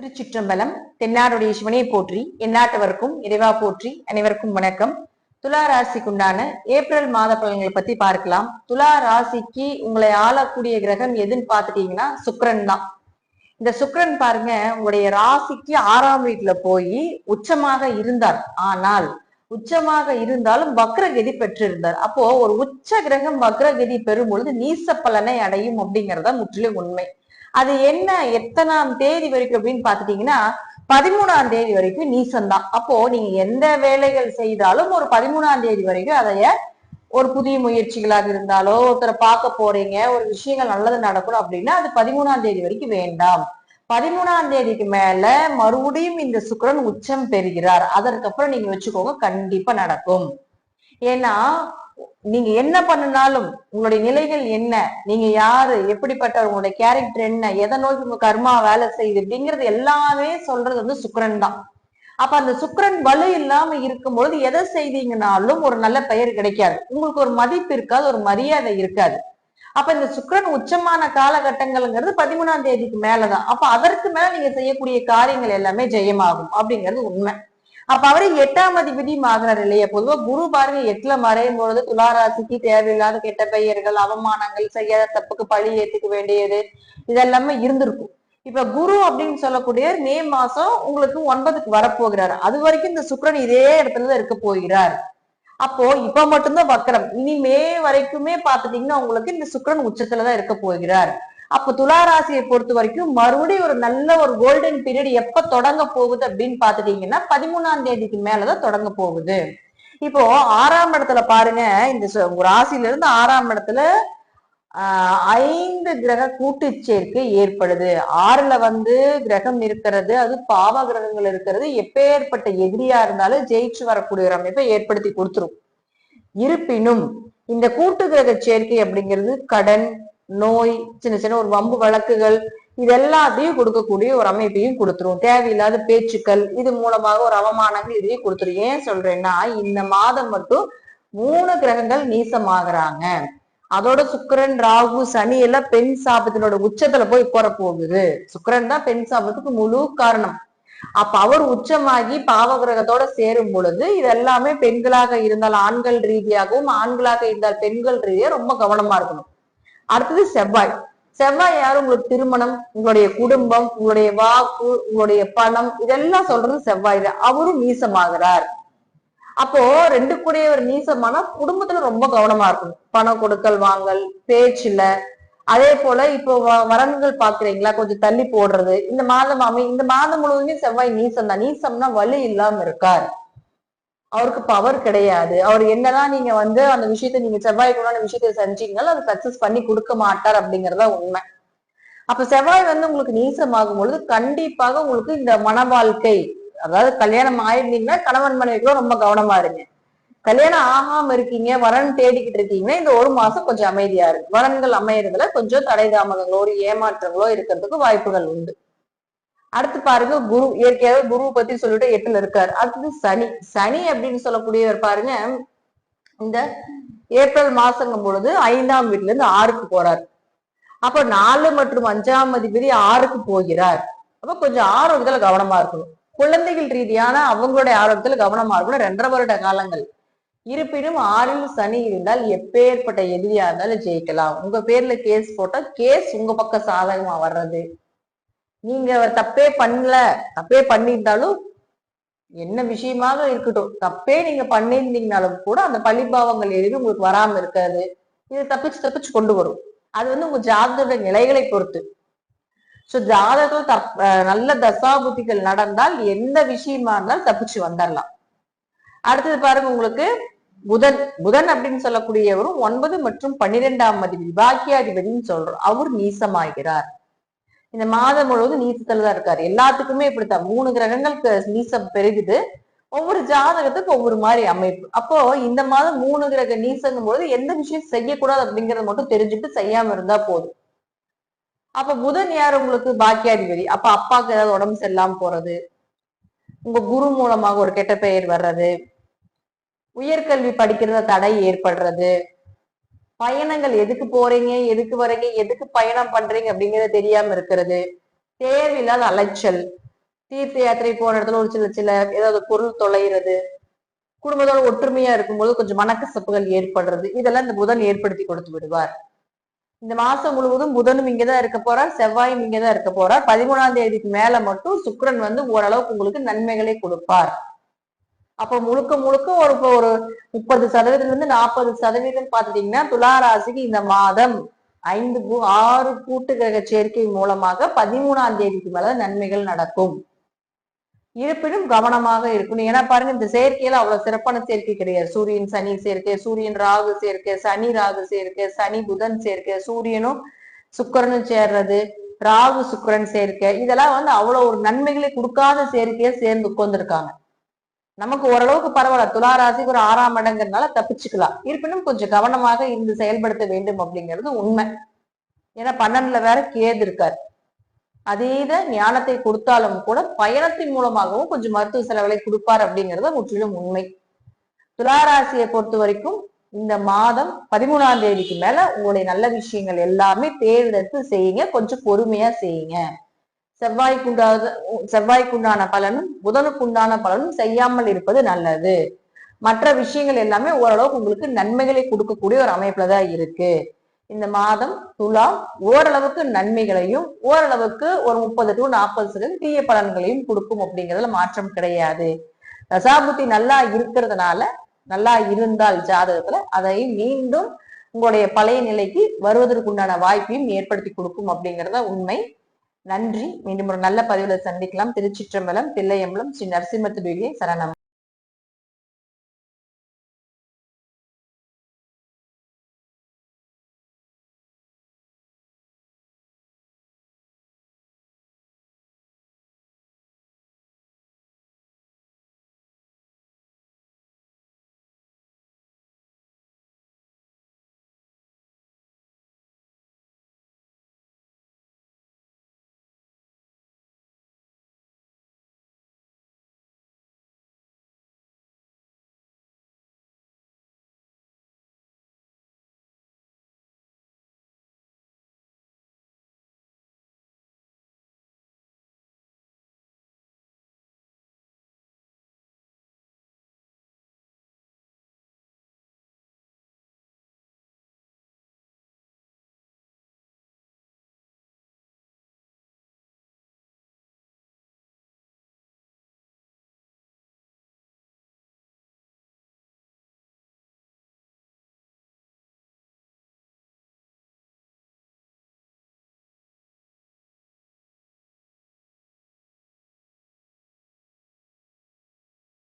திருச்சிற்றம்பலம் தென்னாருடைய சிவனையை போற்றி எந்நாட்டவருக்கும் இறைவா போற்றி அனைவருக்கும் வணக்கம். துலா ராசிக்குண்டான ஏப்ரல் மாத பலன்களை பத்தி பார்க்கலாம். துலா ராசிக்கு உங்களை ஆளக்கூடிய கிரகம் எதுன்னு பாத்துட்டீங்கன்னா சுக்கரன் தான். இந்த சுக்கரன் பாருங்க உங்களுடைய ராசிக்கு ஆறாம் வீட்டுல போய் உச்சமாக இருந்தார். ஆனால் உச்சமாக இருந்தாலும் வக்ரகதி பெற்றிருந்தார். அப்போ ஒரு உச்ச கிரகம் வக்ரகதி பெறும் பொழுது நீச பலனை அடையும் அப்படிங்கறத முற்றிலும் உண்மை. அது என்ன எத்தனாம் தேதி வரைக்கும் அப்படின்னு பாத்துட்டீங்கன்னா பதிமூணாம் தேதி வரைக்கும் நீசம்தான் அப்போ நீங்க எந்த வேலைகள் செய்தாலும் ஒரு பதிமூணாம் தேதி வரைக்கும் அதைய ஒரு புதிய முயற்சிகளாக இருந்தாலோ ஒருத்தரை பார்க்க போறீங்க ஒரு விஷயங்கள் நல்லது நடக்கணும் அப்படின்னா அது பதிமூணாம் தேதி வரைக்கும் வேண்டாம். பதிமூணாம் தேதிக்கு மேல மறுபடியும் இந்த சுக்கரன் உச்சம் பெறுகிறார். அதற்கப்புறம் நீங்க வச்சுக்கோங்க கண்டிப்பா நடக்கும். ஏன்னா நீங்க என்ன பண்ணினாலும் உங்களுடைய நிலைகள் என்ன? நீங்க யாரு? எப்படிப்பட்ட உங்களுடைய கேரக்டர் என்ன? எதை நோக்கி உங்க கர்மா வேலை செய்யுது? அப்படிங்கிறது எல்லாமே சொல்றது வந்து சுக்கரன் தான். அப்ப அந்த சுக்கரன் வலு இல்லாம இருக்கும் பொழுது எதை செய்தீங்கனாலும் ஒரு நல்ல பெயர் கிடைக்காது. உங்களுக்கு ஒரு மதிப்பு இருக்காது ஒரு மரியாதை இருக்காது. அப்ப இந்த சுக்கிரன் உச்சமான காலகட்டங்கள்ங்கிறது பதிமூணாம் தேதிக்கு மேலதான். அப்ப அதற்கு மேல நீங்க செய்யக்கூடிய காரியங்கள் எல்லாமே ஜெயமாகும். அப்படிங்கிறது உண்மை. அப்ப அவரு எட்டாம் அதிபதி ஆகிறார் இல்லையா பொதுவா குரு பாருங்க எட்டுல மறையும் பொழுது துளாராசிக்கு தேவையில்லாத கெட்ட பெயர்கள் அவமானங்கள் செய்யாத தப்புக்கு பழி ஏத்துக்க வேண்டியது இதெல்லாமே இருந்திருக்கும். இப்ப குரு அப்படின்னு சொல்லக்கூடிய மே மாசம் உங்களுக்கு ஒன்பதுக்கு வரப்போகிறார். அது வரைக்கும் இந்த சுக்கரன் இதே இடத்துலதான் இருக்க போகிறார். அப்போ இப்ப மட்டும்தான் வக்கரம். இனி மே வரைக்குமே பாத்துட்டீங்கன்னா உங்களுக்கு இந்த சுக்கிரன் உச்சத்துலதான் இருக்க போகிறார். அப்ப துளாராசியை பொறுத்த வரைக்கும் மறுபடியும் ஒரு நல்ல ஒரு கோல்டன் பீரியட் எப்ப தொடங்க போகுது அப்படின்னு பாத்துட்டீங்கன்னா பதிமூணாம் தேதிக்கு மேலதான் தொடங்க போகுது. இப்போ ஆறாம் இடத்துல பாருங்க இந்த ராசியில இருந்து ஆறாம் இடத்துல ஐந்து கிரக கூட்டு சேர்க்கை ஏற்படுது. ஆறுல வந்து கிரகம் இருக்கிறது அது பாவ கிரகங்கள் இருக்கிறது. எப்பேற்பட்ட எதிரியா இருந்தாலும் ஜெயிச்சு வரக்கூடிய ஒரு அமைப்பை ஏற்படுத்தி கொடுத்துரும். இருப்பினும் இந்த கூட்டு கிரக சேர்க்கை அப்படிங்கிறது கடன் நோய் சின்ன சின்ன ஒரு வம்பு வழக்குகள் இது எல்லாத்தையும் கொடுக்கக்கூடிய ஒரு அமைப்பையும் கொடுத்துரும். தேவையில்லாத பேச்சுக்கள் இது மூலமாக ஒரு அவமானங்கள் இதையும் கொடுத்துரும். ஏன் சொல்றேன்னா இந்த மாதம் மட்டும் மூணு கிரகங்கள் நீசமாகறாங்க. அதோட சுக்கரன் ராகு சனி எல்லாம் பெண் சாபத்தினோட உச்சத்துல போய் போற போகுது சுக்கரன் தான் பெண் சாபத்துக்கு முழு காரணம். அப்ப அவர் உச்சமாகி பாவ கிரகத்தோட சேரும் பொழுது இது எல்லாமே பெண்களாக இருந்தால் ஆண்கள் ரீதியாகவும் ஆண்களாக இருந்தால் பெண்கள் ரீதியா ரொம்ப கவனமா இருக்கணும். அடுத்தது செவ்வாய். செவ்வாய் யார்? உங்களுக்கு திருமணம் உங்களுடைய குடும்பம் உங்களுடைய வாக்கு உங்களுடைய பணம் இதெல்லாம் சொல்றது செவ்வாய் தான். அவரும் நீசமாகிறார். அப்போ ரெண்டு கூடிய ஒரு நீசமானா குடும்பத்துல ரொம்ப கவனமா இருக்கும் பணம் கொடுக்கல் வாங்கல் பேச்சுல. அதே போல இப்போ வ- வரன்கள் பாக்குறீங்களா? கொஞ்சம் தள்ளி போடுறது. இந்த மாதம் அமை இந்த மாதம் முழுவதுமே செவ்வாய் நீசம் தான் நீசம்னா வலி இல்லாம இருக்கார். அவருக்கு பவர் கிடையாது. அவர் என்னதான் நீங்க வந்து அந்த விஷயத்த நீங்க செவ்வாய் கூட விஷயத்த செஞ்சீங்கனாலும் அதை சக்சஸ் பண்ணி கொடுக்க மாட்டார் அப்படிங்கறத உண்மை. அப்ப செவ்வாய் வந்து உங்களுக்கு நீசமாகும் பொழுது கண்டிப்பாக உங்களுக்கு இந்த மன வாழ்க்கை அதாவது கல்யாணம் ஆயிருந்தீங்கன்னா கணவன் மனைவிக்கும் ரொம்ப கவனமா இருங்க. கல்யாணம் ஆகாம இருக்கீங்க வரன் தேடிக்கிட்டு இருக்கீங்கன்னா இந்த ஒரு மாசம் கொஞ்சம் அமைதியா இருக்கு. வரன்கள் அமையறதுல கொஞ்சம் தடை தாமதங்களோ ஒரு ஏமாற்றங்களோ இருக்கிறதுக்கு வாய்ப்புகள் உண்டு. அடுத்து பாருங்க குரு இயற்கையாக குருவை பத்தி சொல்லிட்டு எட்டுல இருக்காரு. அடுத்தது சனி. சனி அப்படின்னு சொல்லக்கூடியவர் பாருங்க இந்த ஏப்ரல் மாசங்கும் பொழுது ஐந்தாம் வீட்டுல இருந்து ஆறுக்கு போறார். அப்ப நாலு மற்றும் அஞ்சாம் அதிபதி ஆறுக்கு போகிறார். அப்ப கொஞ்சம் ஆரோக்கியத்துல கவனமா இருக்கணும். குழந்தைகள் ரீதியான அவங்களுடைய ஆரோக்கியத்துல கவனமா இருக்கணும். ரெண்டரை வருட காலங்கள். இருப்பினும் ஆறில் சனி இருந்தால் எப்பேற்பட்ட எதிரியா இருந்தாலும் ஜெயிக்கலாம். உங்க பேர்ல கேஸ் போட்டா கேஸ் உங்க பக்கம் சாதகமா வர்றது. நீங்க தப்பே பண்ணல. தப்பே பண்ணியிருந்தாலும் என்ன விஷயமாக இருக்கட்டும். தப்பே நீங்க பண்ணியிருந்தீங்கனாலும் கூட அந்த பழிபாவங்கள் எதுவும் உங்களுக்கு வராம இருக்காது. இது தப்பிச்சு தப்பிச்சு கொண்டு வரும். அது வந்து உங்க ஜாதகோட நிலைகளை பொறுத்து. சோ ஜாதகம் தப் நல்ல தசாபுத்திகள் நடந்தால் எந்த விஷயமா இருந்தாலும் தப்பிச்சு வந்துடலாம் அடுத்தது பாருங்க உங்களுக்கு புதன். புதன் அப்படின்னு சொல்லக்கூடியவரும் ஒன்பது மற்றும் பன்னிரெண்டாம் மதி பாக்கியாதிபதினு சொல்றோம் அவர் நீசமாகிறார். இந்த மாதம் முழுவதும் நீசத்துல தான் இருக்காரு. எல்லாத்துக்குமே இப்படித்தான். மூணு கிரகங்கள் நீசம் பெருகுது. ஒவ்வொரு ஜாதகத்துக்கு ஒவ்வொரு மாதிரி அமைப்பு. அப்போ இந்த மாதம் மூணு கிரக நீசங்கும் பொழுது எந்த விஷயம் செய்யக்கூடாது அப்படிங்கறத மட்டும் தெரிஞ்சுட்டு செய்யாம இருந்தா போதும். அப்ப புதன் யார் உங்களுக்கு? பாக்கியாதிபதி. அப்ப அப்பாவுக்கு ஏதாவது உடம்பு சரியில்லாம போறது. உங்க குரு மூலமாக ஒரு கெட்ட பெயர் வர்றது. உயர்கல்வி படிக்கிறத தடை ஏற்படுறது. பயணங்கள் எதுக்கு போறீங்க எதுக்கு வரீங்க எதுக்கு பயணம் பண்றீங்க அப்படிங்கறது தெரியாம இருக்கிறது. தேவையில்லாத அலைச்சல். தீர்த்த யாத்திரை போன இடத்துல ஒரு சில சில ஏதாவது பொருள் தொலைகிறது. குடும்பத்தோட ஒற்றுமையா இருக்கும்போது கொஞ்சம் மனக்கசப்புகள் ஏற்படுறது. இதெல்லாம் இந்த புதன் ஏற்படுத்தி கொடுத்து விடுவார். இந்த மாசம் முழுவதும் புதனும் இங்கதான் இருக்க போறார் செவ்வாயும் இங்கதான் இருக்க போறார். பதிமூணாம் தேதிக்கு மேல மட்டும் சுக்கிரன் வந்து ஓரளவுக்கு உங்களுக்கு நன்மைகளை கொடுப்பார். அப்ப முழுக்க முழுக்க ஒரு இப்போ ஒரு முப்பது சதவீதத்துல இருந்து நாற்பது சதவீதம் பார்த்துட்டீங்கன்னா துலா ராசிக்கு இந்த மாதம் ஐந்து பூ- ஆறு கூட்டு கிரக சேர்க்கை மூலமாக பதிமூணாம் தேதிக்கு மேல நன்மைகள் நடக்கும். இருப்பினும் கவனமாக இருக்கணும். ஏன்னா பாருங்க இந்த சேர்க்கையில அவ்வளவு சிறப்பான சேர்க்கை கிடையாது. சூரியன் சனி சேர்க்கை சூரியன் ராகு சேர்க்கை சனி ராகு சேர்க்கை சனி புதன் சேர்க்கை சூரியனும் சுக்கிரனும் சேர்றது ராகு சுக்கிரன் சேர்க்கை இதெல்லாம் வந்து அவ்வளவு ஒரு நன்மைகளை கொடுக்காத சேர்க்கையை சேர்ந்து உட்கார்ந்துருக்காங்க. நமக்கு ஓரளவுக்கு பரவாயில்ல. துலா ராசிக்கு ஒரு ஆறாம் இடங்கிறதுனால தப்பிச்சுக்கலாம் இருப்பினும் கொஞ்சம் கவனமாக இருந்து செயல்படுத்த வேண்டும் அப்படிங்கிறது உண்மை. ஏன்னா பன்னெண்டுல வேற கேது இருக்காரு. அதீத ஞானத்தை கொடுத்தாலும் கூட பயணத்தின் மூலமாகவும் கொஞ்சம் மருத்துவ செலவுகளை கொடுப்பார் அப்படிங்கிறது முற்றிலும் உண்மை. துளாராசியை பொறுத்த வரைக்கும் இந்த மாதம் பதிமூணாம் தேதிக்கு மேல உங்களுடைய நல்ல விஷயங்கள் எல்லாமே தேர்ந்தெடுத்து செய்யுங்க. கொஞ்சம் பொறுமையா செய்யுங்க. செவ்வாய்க்குண்டாத செவ்வாய்க்குண்டான பலனும் புதனுக்குண்டான பலனும் செய்யாமல் இருப்பது நல்லது. மற்ற விஷயங்கள் எல்லாமே ஓரளவுக்கு உங்களுக்கு நன்மைகளை கொடுக்கக்கூடிய ஒரு அமைப்புல தான் இருக்கு. இந்த மாதம் துலா ஓரளவுக்கு நன்மைகளையும் ஓரளவுக்கு ஒரு முப்பது டு நாற்பது சதவீதம் தீய பலன்களையும் கொடுக்கும் அப்படிங்கிறதுல மாற்றம் கிடையாது. தசாபுத்தி நல்லா இருக்கிறதுனால நல்லா இருந்தால் ஜாதகத்துல அதை மீண்டும் உங்களுடைய பழைய நிலைக்கு வருவதற்குண்டான வாய்ப்பையும் ஏற்படுத்தி கொடுக்கும் அப்படிங்கிறத உண்மை. நன்றி. மீண்டும் ஒரு நல்ல பதிவுல சந்திக்கலாம். திருச்சிற்றம்பலம் தில்லையம்பலம் ஸ்ரீ நரசிம்மத்துடைய சரணம்.